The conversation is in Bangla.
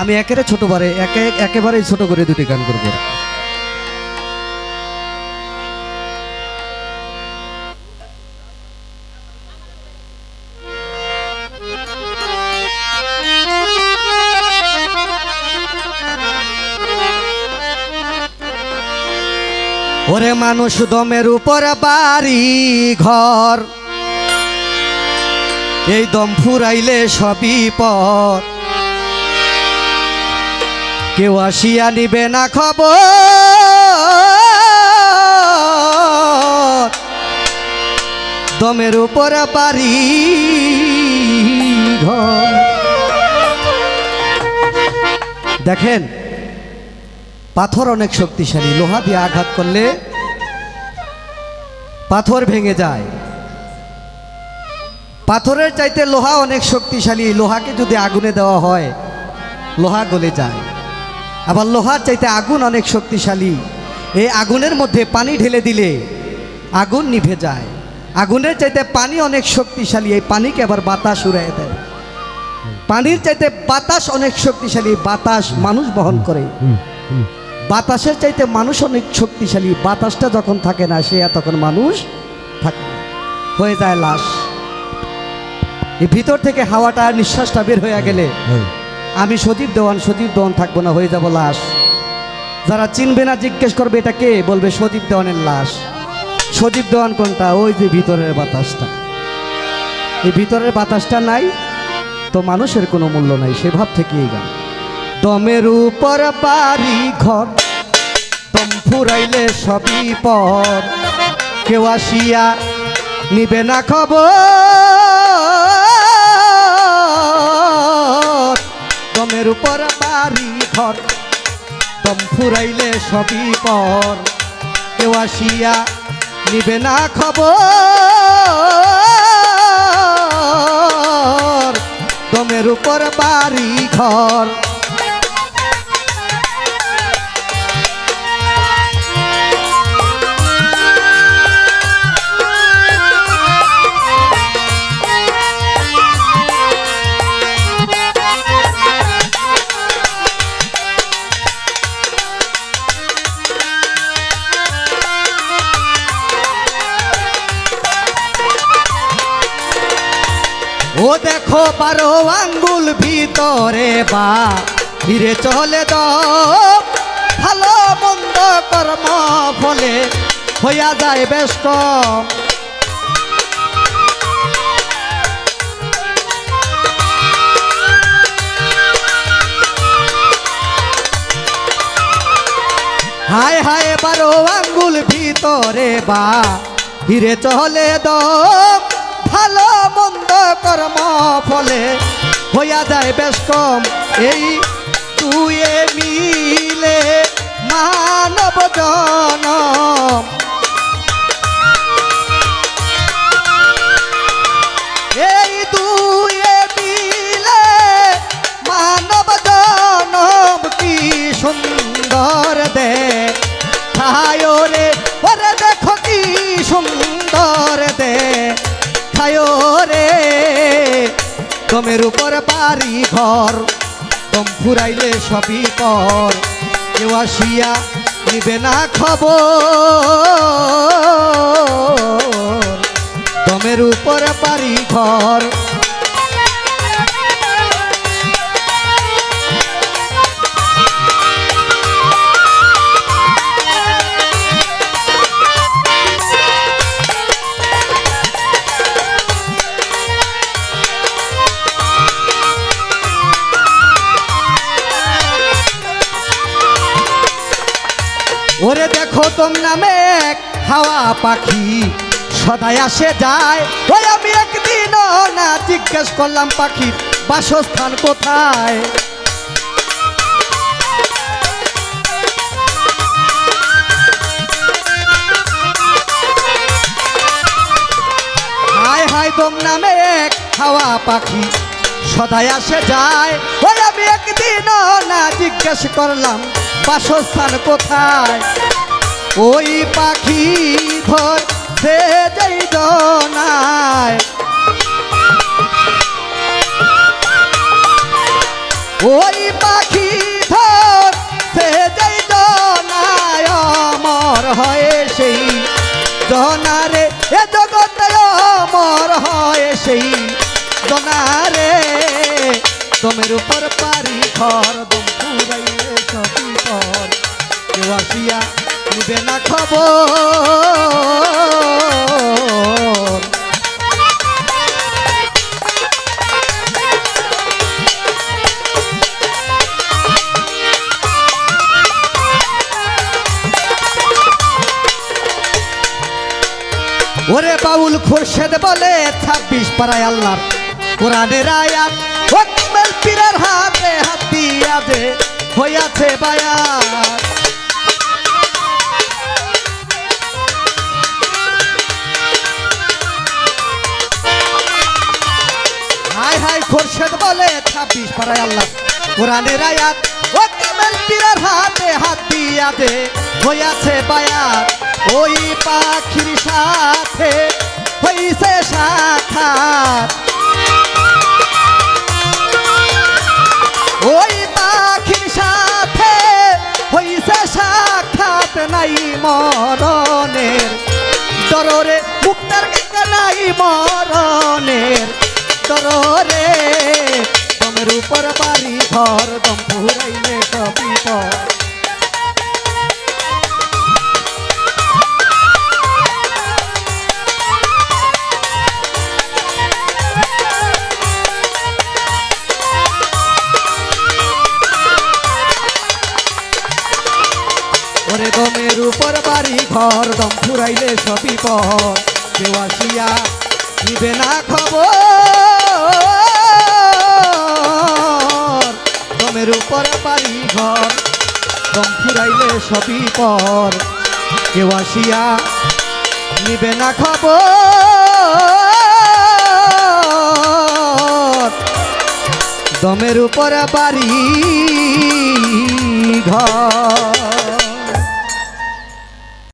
আমি একেবারে ছোটবারে একে, একেবারেই ছোট করে দুটি গান করব। ওরে মানুষ দমের উপর বাড়ি ঘর, এই দম ফুরাইলে সবই পর। কেউ আসিয়া নিবে না খবর। দমের উপর বাড়ি ঘর। দেখেন, পাথর অনেক শক্তিশালী, লোহা দিয়ে আঘাত করলে পাথর ভেঙে যায়। পাথরের চাইতে লোহা অনেক শক্তিশালী, লোহাকে যদি আগুনে দেওয়া হয়, লোহা গলে যায়। আবার লোহার চাইতে আগুন অনেক শক্তিশালী। এই আগুনের মধ্যে পানি ঢেলে দিলে আগুন নিভে যায়। আগুনের চাইতে পানি অনেক শক্তিশালী, এই পানিকে আবার বাতাস উড়াই দেয়। পানির চাইতে বাতাস অনেক শক্তিশালী, বাতাস মানুষ বহন করে। বাতাসের চাইতে মানুষ অনেক শক্তিশালী, বাতাসটা যখন থাকে না, সে তখন মানুষ থাকে হয়ে যায় লাশ। ভিতর থেকে হাওয়াটা নিঃশ্বাসটা বের হয়ে গেলে আমি সজীব দেওয়ান সজীব দেওয়ান থাকব না, হয়ে যাব লাশ। যারা চিনবে না, জিজ্ঞেস করবে, এটা কে? বলবে, সজীব দেওয়ানের লাশ। সজীব দেওয়ান কোনটা? ওই যে ভিতরের বাতাসটা। এই ভিতরের বাতাসটা নাই, তো মানুষের কোনো মূল্য নাই, সে ভাব থেকেই গান দমের উপর বাড়ি ঘর, দম ফুরাইলে সবই পর কেউ আসিয়া নিবে না খবর। দমের উপর বাড়ি ঘর। দম ফুরাইলে সবই পর। কেউ আসিয়া নিবে না খবর। দমের উপর বাড়ি ঘর। ও দেখো পারো আঙ্গুল ভিতরে বা ফিরে চলে দ ভালো মন্দ কর্ম ফলে হইয়া যায় কম হায় হায় বারো আঙ্গুল ভিতরে বা হিরে চলে দ ভালো মন্দ কর্ম ফলে হইয়া যায় বেশ কম। এই তুয়ে মিলে মানব জনম। খায় রে? দমের উপর পারি ঘর, দম ফুরাইলে সবই পর। কেউ আসিয়া নিবে না খব দমের উপর বাড়ি ঘর ওরে দেখো তোম নামে এক হাওয়া পাখি সদাই আসে যায়। ওই আমি একদিন না জিজ্ঞেস করলাম পাখির বাসস্থান কোথায়? হায় হায় দম নামে এক হাওয়া পাখি সদাই আসে যায়। ওই আমি একদিন না জিজ্ঞেস করলাম বাসস্থান কোথায়? ওই পাখি ধরছে যেই দনায় ওই পাখি ধরছে যেই দনায় অমর হয়ে সেই দনারে এ জগতে অমর হয় সেই দনারে দমের উপর পারি ঘর, দম আসিয়া নিবে না খবর। ওরে বাউল খুরশেদ বলে, ছাব্বিশ পাড়ায় আল্লাহর কোরআনের আয়াত। পীরের হাতে হাত দিয়া দে হইয়াছে বায়াত হাই হাই খোরশেদ বলে ছাব্বিশ পাড়ায় আল্লাহ কোরআনের আয়াত। ও কামেল পীরের হাতে হাত দিয়া দে হইয়াছে বায়াত ওই পাখির সাথে হইছে সাক্ষাৎ। মরণের দররে মুক্তার গঙ্গা নাই মরণের দররে। তোমার উপর বাড়ি ঘর দম ঘর দম ফুরাইলে সবই পর কেউ আসিয়া নিবে না খবর। দমের উপর বাড়ি ঘর, দম ফুরাইলে সবই পর কেউ আসিয়া নিবে না খবর। দমের উপর বাড়ি ঘর।